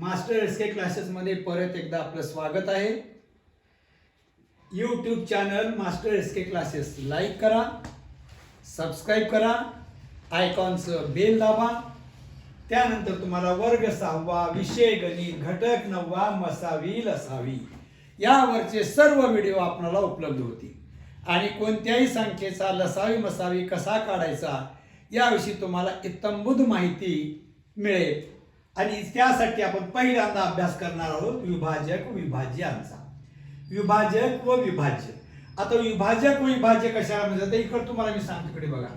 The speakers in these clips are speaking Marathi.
मास्टर एस के क्लासेसमध्ये परत एकदा आपलं स्वागत आहे. YouTube channel master S K classes like करा सबस्क्राईब करा आयकॉनचं बेल दाबा. त्यानंतर तुम्हाला वर्ग सहावा विषय गणित घटक नववा मसावी लसावी यावरचे सर्व व्हिडिओ आपणाला उपलब्ध होतील. आणि कोणत्याही संख्येचा लसावी मसावी कसा काढायचा याविषयी तुम्हाला इत्तंबूत माहिती मिळेल. आणि त्यासाठी आपण पहिल्यांदा अभ्यास करणार आहोत विभाजक विभाज्यांचा. विभाजक व विभाज्य. आता विभाजक व विभाज्य कशाला म्हणजे इकडे तुम्हाला मी सांगतो इकडे बघा.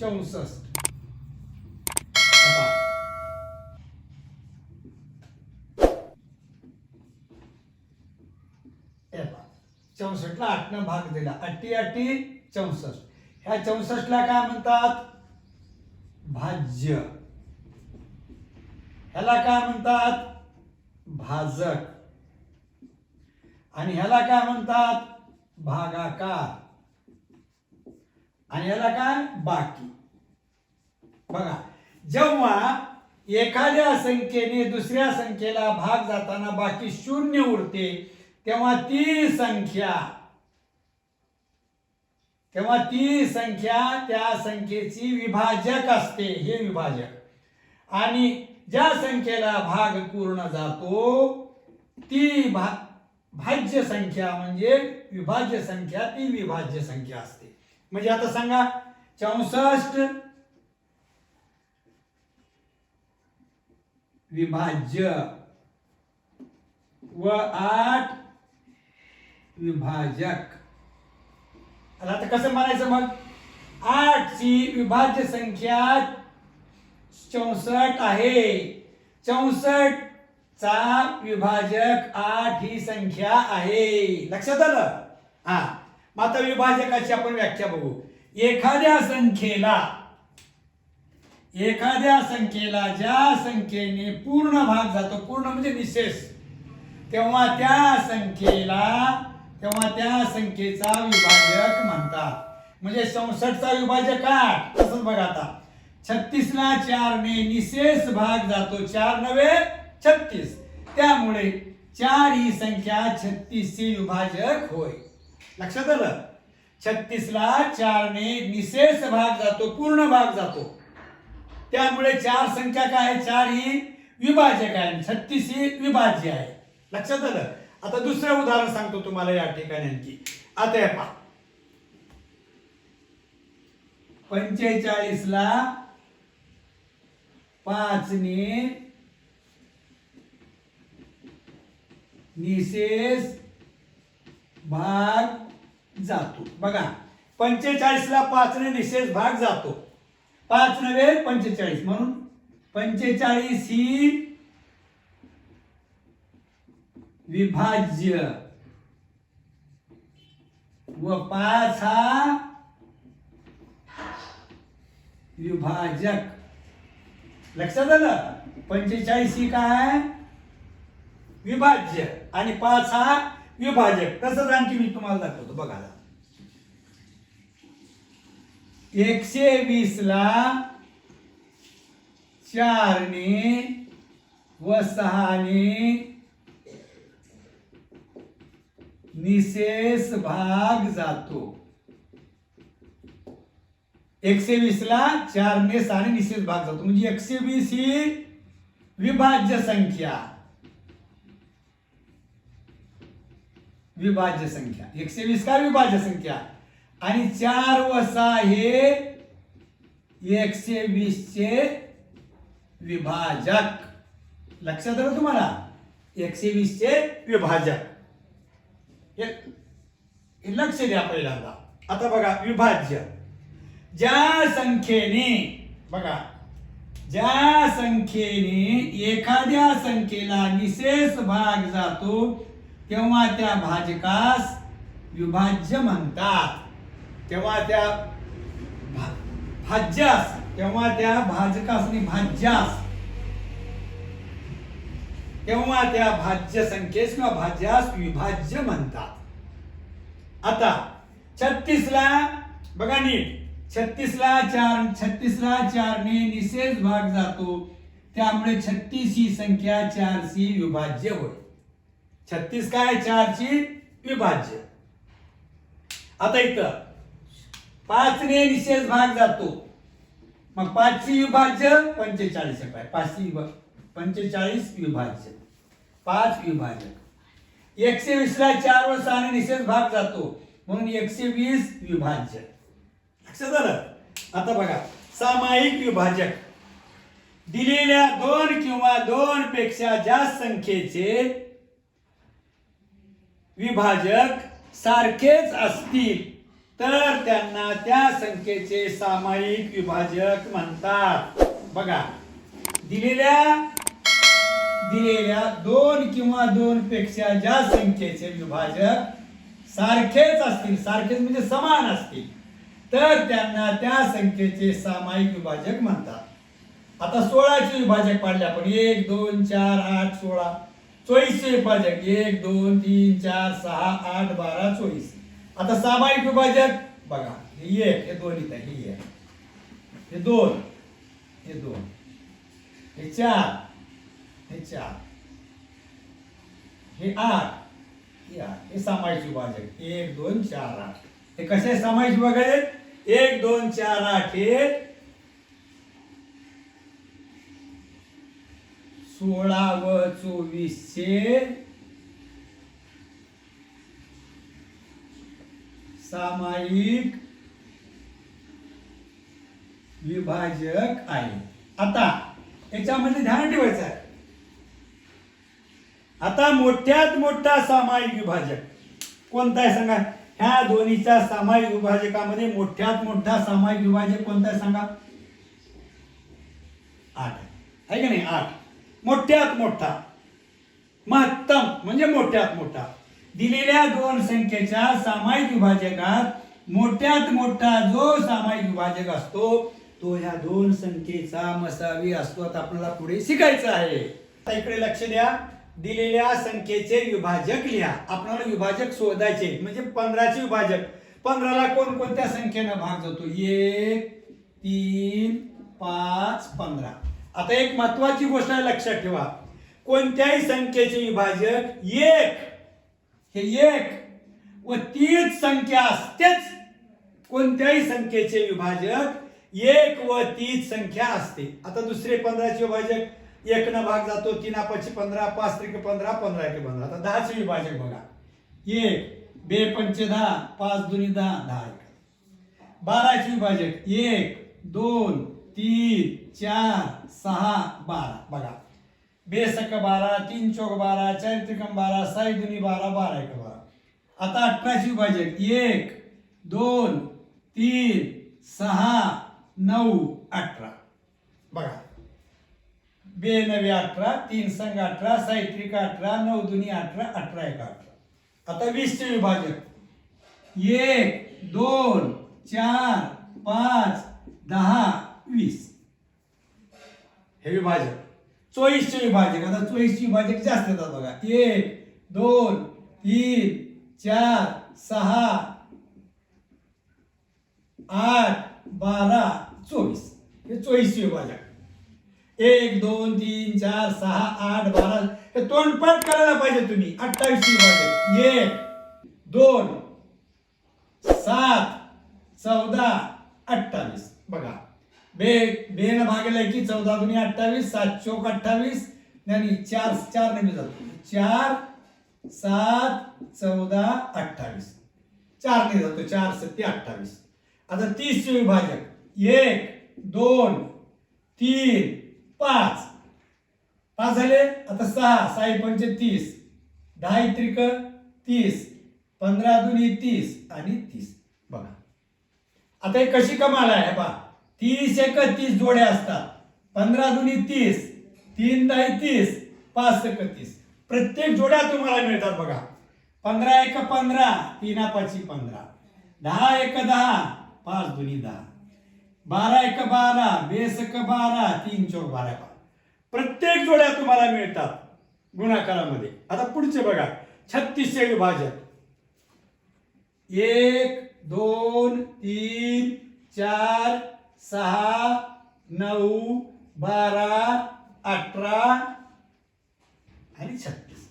चौसष्ट. चौसष्टला आठनं भाग दिला. अट्टी अट्टी चौसष्ट. ह्या चौसष्टला काय म्हणतात? भाज्य. ह्याला काय म्हणतात? भाजक. आणि ह्याला काय म्हणतात? भागाकार. आणि ह्याला काय? बाकी. बघा जेव्हा एखाद्या संख्येने दुसऱ्या संख्येला भाग जाताना बाकी शून्य उरते तेव्हा ती संख्या तेव्हा ती संख्या त्या संख्येची विभाजक असते हे विभाजक. आणि ज्या संख्येला भाग पूर्ण जातो ती भा भाज्य संख्या म्हणजे विभाज्य संख्या ती विभाज्य संख्या असते. म्हणजे आता सांगा चौसष्ट विभाज्य व आठ विभाजक. आता कसं म्हणायचं मग? आठची विभाज्य संख्या चौसष्ट आहे. चौसष्ट चा विभाजक आठ ही संख्या आहे. लक्षात आलं? हा. मग आता विभाजकाची आपण व्याख्या बघू. एखाद्या संख्येला एखाद्या संख्येला ज्या संख्येने पूर्ण भाग जातो पूर्ण म्हणजे निशेष तेव्हा त्या संख्येला तेव्हा त्या संख्येचा विभाजक म्हणतात. म्हणजे चौसष्टचा विभाजक आठ. तसंच बघा आता. छत्तीस ला चार ने निशेष भाग जातो. चार नव्हे छत्तीस. त्यामुळे चार ही संख्या छत्तीस ची विभाजक होय. लक्षात आलं? छत्तीस ला चार ने निशेष भाग जातो पूर्ण भाग जातो. त्यामुळे चार संख्या काय आहे? चार ही विभाजक आहे. छत्तीस ही विभाज्य आहे. लक्षात आलं? आता दुसरं उदाहरण सांगतो तुम्हाला या ठिकाणी आणखी. आता हे पहा. पंचेचाळीस ला पाचने निशेष भाग जातो. बघा पंचेचाळीसला पाचने निशेष भाग जातो. पाच नव्हे पंचेचाळीस. म्हणून पंचेचाळीस ही विभाज्य. व पाच हा विभाजक. लक्षात आलं? पंचेचाळीस ही काय? विभाज्य. आणि पाच हा विभाजक. तसंच आणखी मी तुम्हाला दाखवतो. बघा एकशे वीस ला चारने व सहाने निशेष भाग जातो. एकशे वीसला चार चारने साने निश्चित भाग जातो. म्हणजे एकशे वीस ही विभाज्य संख्या. विभाज्य संख्या. एकशे वीस काय विभाज्य संख्या? आणि चार व सहा हे एकशे वीस चे विभाजक. लक्षात आलं तुम्हाला? एकशे वीस चे विभाजक हे लक्ष द्या पहिल्यांदा. आता बघा विभाज्य. ज्या संख्येने बघा ज्या संख्येने एखाद्या संख्येला निशेष भाग जातो तेव्हा त्या भाजकास विभाज्य म्हणतात. तेव्हा त्या भा- भाज्यास तेव्हा त्या भाजकास आणि भाज्यास. तेव्हा त्या भाज्य संख्येस किंवा भाज्यास विभाज्य म्हणतात. आता छत्तीस ला बघा नीट. छत्तीसला चार छत्तीसला चारने निशेष भाग जातो. त्यामुळे छत्तीस ही संख्या चारची विभाज्य होय. छत्तीस काय? चारची विभाज्य. आता इथं. पाचने निशेष भाग जातो. मग पाचची विभाज्य पंचेचाळीस पाय पाचची विभाग पंचेचाळीस विभाज्य. पाच विभाजक एकशे वीसला चार व सहाने निशेष भाग जातो. म्हणून एकशे वीस विभाज्य. लक्षात आता बघा सामायिक विभाजक. दिलेल्या दोन किंवा दोन पेक्षा जास्त संख्येचे विभाजक सारखेच असतील तर त्यांना त्या संख्येचे सामायिक विभाजक म्हणतात. बघा दिलेल्या दिलेल्या दोन किंवा दोन पेक्षा जास्त संख्येचे विभाजक सारखेच असतील सारखेच म्हणजे समान असतील. तर त्यांना त्या संख्येचे सामायिक विभाजक म्हणतात. आता सोळाचे विभाजक पाडले आपण. एक दोन चार आठ सोळा. चोवीसचे विभाजक. एक दोन तीन चार सहा आठ बारा चोवीस. आता सामायिक विभाजक बघा हे एक हे दोन इथं हे एक. हे दोन हे दोन. हे चार हे चार. हे आठ हे आठ. हे सामायिक विभाजक. एक दोन चार आठ. हे कसे सामायिक विभाजक? एक दोन चार आठ एक. सोळा व चोवीसशे सामायिक विभाजक आहे. आता याच्यामध्ये ध्यान ठेवायचं आहे. आता मोठ्यात मोठा सामायिक विभाजक कोणता आहे सांगा? ह्या दोन्हीच्या सामायिक विभाजकामध्ये मोठ्यात मोठा सामायिक विभाजक कोणता आहे सांगा? आठ आहे. की का नाही? आठ. मोठ्यात मोठा. महत्तम म्हणजे मोठ्यात मोठा. दिलेल्या दोन संख्येच्या सामायिक विभाजकात मोठ्यात मोठा जो सामायिक विभाजक असतो तो ह्या दोन संख्येचा मसावी असतो आता आपल्याला पुढे शिकायचं आहे. इकडे लक्ष द्या. दिलेल्या संख्येचे विभाजक लिहा. आपल्याला विभाजक शोधायचे म्हणजे पंधराचे विभाजक. पंधराला कोणकोणत्या संख्येनं भाग जातो? एक तीन पाच पंधरा. आता एक महत्वाची गोष्ट आहे लक्षात ठेवा. कोणत्याही संख्येचे विभाजक एक. हे एक व तीच संख्या असतेच. कोणत्याही संख्येचे विभाजक एक व तीच संख्या असते. आता दुसरे पंधराचे विभाजक एक न भाग जातो, तीन पाचशे पंधरा पाच त्रिक पंधरा पंधरा एक पंधरा. आता विभाजक बघा. एक, बे पंचे दहा, पाच दुनी दहा दहा एक. बाराचे विभाजक. एक, दोन, तीन, चार, सहा, बारा. बघा. बेसक बारा, तीन चौक बारा, चार त्रिकम बारा, साई दुनी बारा बारा एक बारा. आता अठराशे विभाजक. एक, दोन, तीन, सहा, नऊ, अठरा. बघा. बे नवे अठरा, तीन संघ अठरा साहित्रिक अठरा, नऊ दुनी अठरा अठरा एक अठरा. आता वीसचे विभाजक एक, दोन, चार, पाच, दहा, वीस. हे विभाजक चोवीसचे विभाजक आता चोवीसचे विभाजक जास्त येतात बघा. एक, दोन, तीन, चार, सहा, आठ, बारा, चोवीस. हे विभाजक एक दोन तीन चार सहा आठ बारा. हे तोंडपाठ करायला पाहिजे तुम्ही. अठ्ठावीस विभाजक एक दोन सात चौदा अठ्ठावीस. बघा. बे बेन भागेला की चौदा दोन्ही अठ्ठावीस सात चौक अठ्ठावीस आणि चार चार नेहमी जातो. चार सात चौदा अठ्ठावीस. चार ने जातो. चार सत्ते अठ्ठावीस. आता तीसचे विभाजक. एक दोन तीन पाच. पाच झाले आता सहा सहा पंचे तीस दहा त्रिक तीस. पंधरा दुनी तीस आणि तीस. बघा. आता हे कशी कमाल आहे बा तीस एक तीस जोड्या असतात. पंधरा दुनी तीस. तीन दहा तीस. पाच एक तीस. प्रत्येक जोड्या तुम्हाला मिळतात बघा. पंधरा एक पंधरा तीना पाची पंधरा. दहा एक दहा पाच दुनी दहा. बारा एक बारा बेस एक बारा तीन चौक बारा बारा. प्रत्येक जोड्या तुम्हाला मिळतात गुणाकारामध्ये. आता पुढचे बघा छत्तीसचे विभाजन एक दोन तीन चार सहा नऊ बारा अठरा आणि छत्तीस.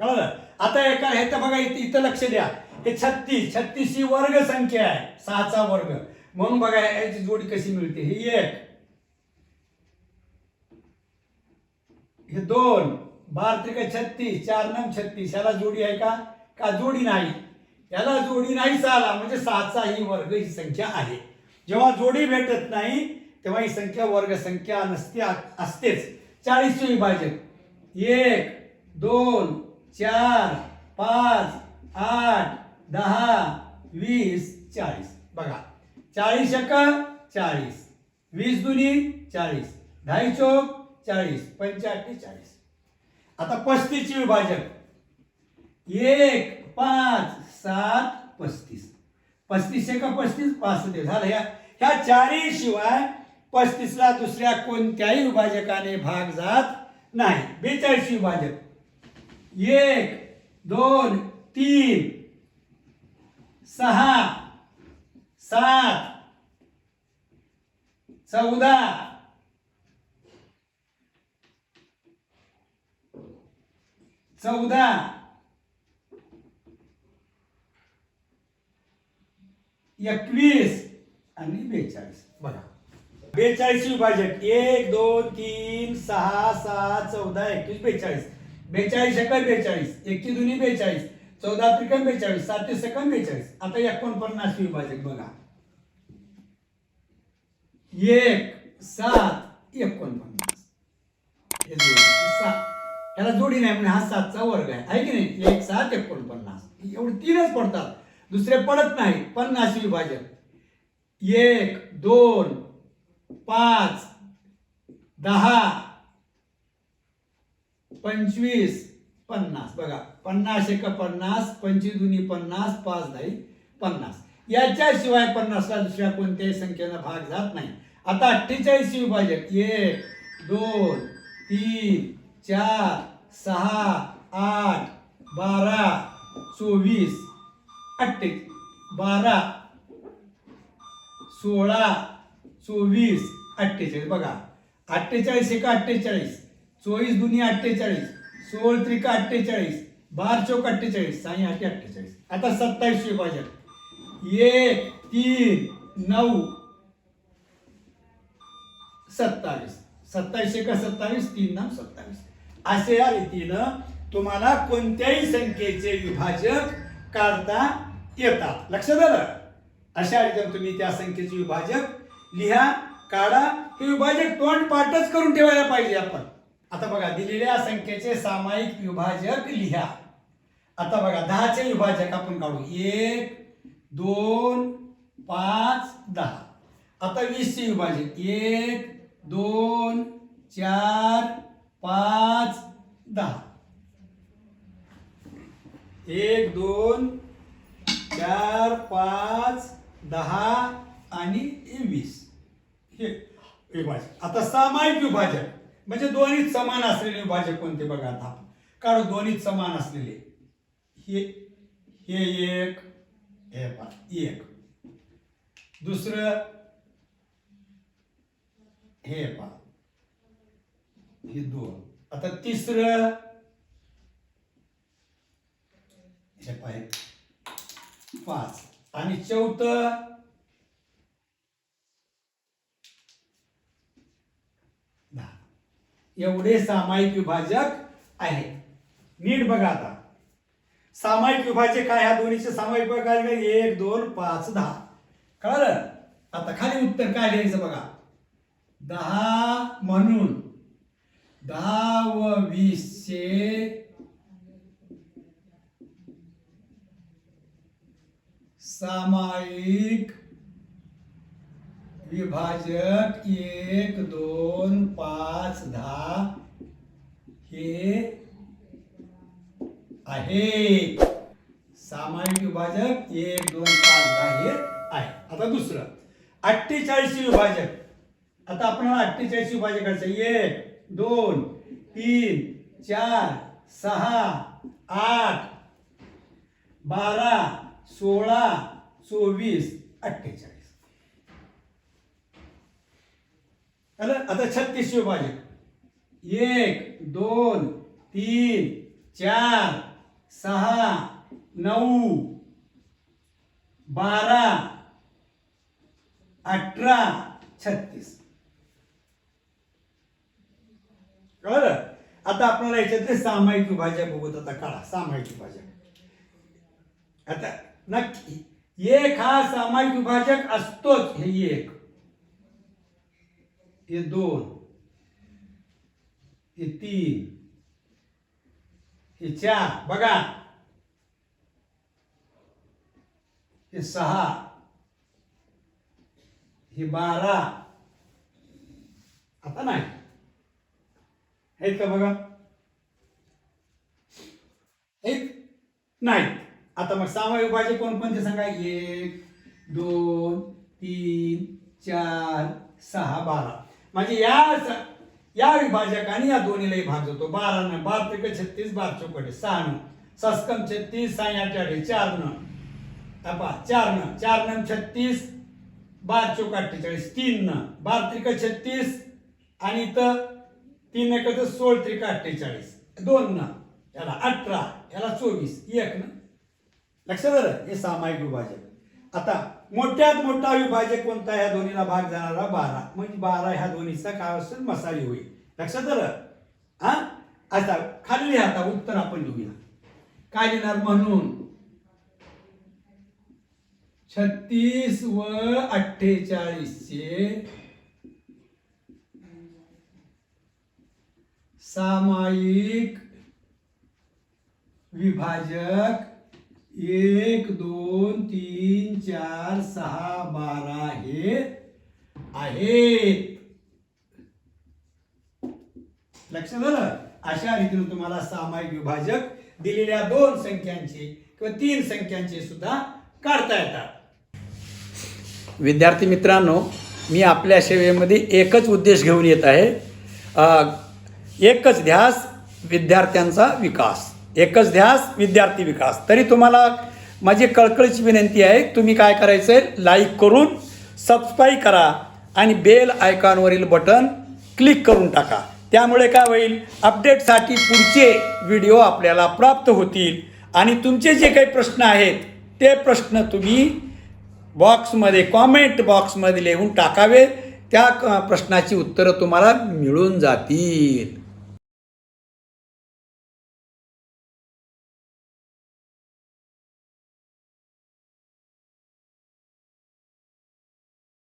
कळलं? आता एका हे तर बघा इथं इथं लक्ष द्या. हे छत्तीस छत्तीस ही वर्ग संख्या आहे. सहाचा वर्ग. म्हणून बघा याची जोडी कशी मिळते? ही एक. हे दोन. बार त्रिक छत्तीस चार नम छत्तीस. याला जोडी आहे का? का जोडी नाही? याला जोडी नाही चाला म्हणजे सहाचा ही वर्ग ही संख्या आहे. जेव्हा जोडी भेटत नाही तेव्हा ही संख्या वर्ग संख्या नसते असतेच. चाळीसचे विभाजक एक दोन चार पाच आठ दहा वीस चाळीस. बघा. चाळीस एक चाळीस. वीस दुनी चाळीस. ढाई चौक चाळीस. पंच्याऐंशी चाळीस. आता पस्तीसचे विभाजक. एक पाच सात पस्तीस. पस्तीस एक पस्तीस पासष्ट. झालं ह्या ह्या चारही शिवाय पस्तीसला दुसऱ्या कोणत्याही विभाजकाने भाग जात नाही. बेचाळीस विभाजक. एक दोन तीन. सहा सात चौदा चौदा एकवीस आणि बेचाळीस. बघा बेचाळीस विभाजक. एक दोन तीन सहा सात चौदा एकवीस बेचाळीस. बेचाळीस एकड बेचाळीस. एकी दोन्ही बेचाळीस. चौदा त्रिकम बेचाळीस सात सेकंद बेचाळीस आता एकोणपन्नास विभाजक बघा. एक सात एकोणपन्नास. हे जोडी सात. त्याला जोडी नाही म्हणजे हा सातचा वर्ग आहे. आहे की नाही? एक सात एकोणपन्नास. एवढे तीनच पडतात. दुसरे पडत नाही. पन्नास विभाजक. एक दोन पाच दहा पंचवीस पन्नास. बघा. पन्नास एक पन्नास पंचवीस दुनी पन्नास पाच दही पन्नास. याच्याशिवाय पन्नासला दुसऱ्या कोणत्याही संख्येनं भाग जात नाही. आता अठ्ठेचाळीस विभाजक एक दोन तीन चार सहा आठ बारा चोवीस. अठ्ठे बारा सोळा चोवीस. अठ्ठेचाळीस. बघा. अठ्ठेचाळीस एका अठ्ठेचाळीस. चोवीस दुनिया अठ्ठेचाळीस. सोळ त्रिका अठ्ठेचाळीस. बार चौक अठ्ठेचाळीस साई आठ अठ्ठेचाळीस. आता सत्तावीस विभाजक एक तीन नऊ. सत्तावीस. सत्तावीस एका सत्तावीस तीन नऊ सत्तावीस. असे या रीतीनं तुम्हाला कोणत्याही संख्येचे विभाजक काढता येतात. लक्षात आलं? अशा रीतीनं तुम्ही त्या संख्येचे विभाजक लिहा काढा. हे विभाजक तोंड पाठच करून ठेवायला पाहिजे आपण. आता बघा दिलेल्या संख्येचे सामायिक विभाजक लिहा. आता बघा दहाचे विभाजक आपण काढू. एक दोन पाच दहा. आता वीसचे विभाजक. एक दोन चार पाच दहा. एक दोन चार पाच दहा आणि वीस. हे विभाजक. आता सामायिक विभाजक. म्हणजे दोन्ही समान असलेले विभाजक कोणते बघा आता कारण दोन्ही समान असलेले. हे हे एक हे पहा एक. दुसरं हे पहा. हे दोन. आता तिसरं हे पाय पाच. आणि चौथ दहा. एवढे सामायिक विभाजक आहे नीट बघा आता. सामायिक विभाजक काय? ह्या दोन्हीचे सामायिक विभाग काय? एक दोन पाच दहा. कळलं? आता खाली उत्तर काय लिहायचं बघा. दहा म्हणून दहा व वीसचे सामायिक विभाजक एक दोन पाच दहा हे आहे. सामायिक विभाजक एक दोन पाच दहा हे आहे. आता दुसरं. अठ्ठेचाळीस विभाजक. आता आपल्याला अठ्ठेचाळीस विभाजक करायचं एक दोन तीन चार सहा आठ बारा सोळा चोवीस अठ्ठेचाळीस. आता छत्तीस विभाजक. एक दोन तीन चार सहा नऊ बारा अठरा छत्तीस. कळलं? आता आपल्याला याच्यातले सामायिक विभाजक बघत आता काढा. सामायिक विभाजक आता नक्की एक हा सामायिक विभाजक असतोच हे एक. हे दोन. हे तीन. हे चार बघा. हे सहा. हे बारा. आता नाही. आहेत का बघा? एक नाही. आता मग सामायिक विभाजक कोणकोणते सांगा एक दोन तीन चार सहा बारा. म्हणजे या या विभाजकाने या दोन्हीलाही भाग जातो बारा न बार त्रिक छत्तीस बार चौकडे सहा न सस्कम छत्तीस साई आठ चार न अपा चार न चार छत्तीस बार चौक अठ्ठेचाळीस तीन न बार त्रिक छत्तीस आणि इथं तीन एक सोळ त्रिक अठ्ठेचाळीस दोन न याला अठरा याला चोवीस एक न लक्षात आलं? हे सामायिक विभाजक. आता मोठ्यात मोठा विभाजक कोणता ह्या दोन्हीला भाग जाणारा बारा. म्हणजे बारा ह्या दोन्हीचा काय असेल? मसाली होईल. लक्षात आलं? हा? आता खाली आता उत्तर आपण लिहूया काय लिहिणार म्हणून? छत्तीस व अठ्ठेचाळीसचे सामायिक विभाजक एक दोन तीन चार सहा बारा हे आहेत. लक्षात आलं? अशा रीतीने तुम्हाला सामायिक विभाजक दिलेल्या दोन संख्यांचे किंवा तीन संख्यांचे सुद्धा काढता येतात. विद्यार्थी मित्रांनो मी आपल्या सेवेमध्ये एकच उद्देश घेऊन येत आहे. एकच ध्यास विद्यार्थ्यांचा विकास. एकच ध्यास विद्यार्थी विकास. तरी तुम्हाला माझी कळकळीची विनंती आहे तुम्ही काय करायचं आहे लाईक करून सबस्क्राईब करा आणि बेल आयकॉनवरील बटन क्लिक करून टाका. त्यामुळे काय होईल अपडेटसाठी पुढचे व्हिडिओ आपल्याला प्राप्त होतील. आणि तुमचे जे काही प्रश्न आहेत ते प्रश्न तुम्ही बॉक्समध्ये कॉमेंट बॉक्समध्ये लिहून टाकावे. त्या क- प्रश्नाची उत्तरं तुम्हाला मिळून जातील.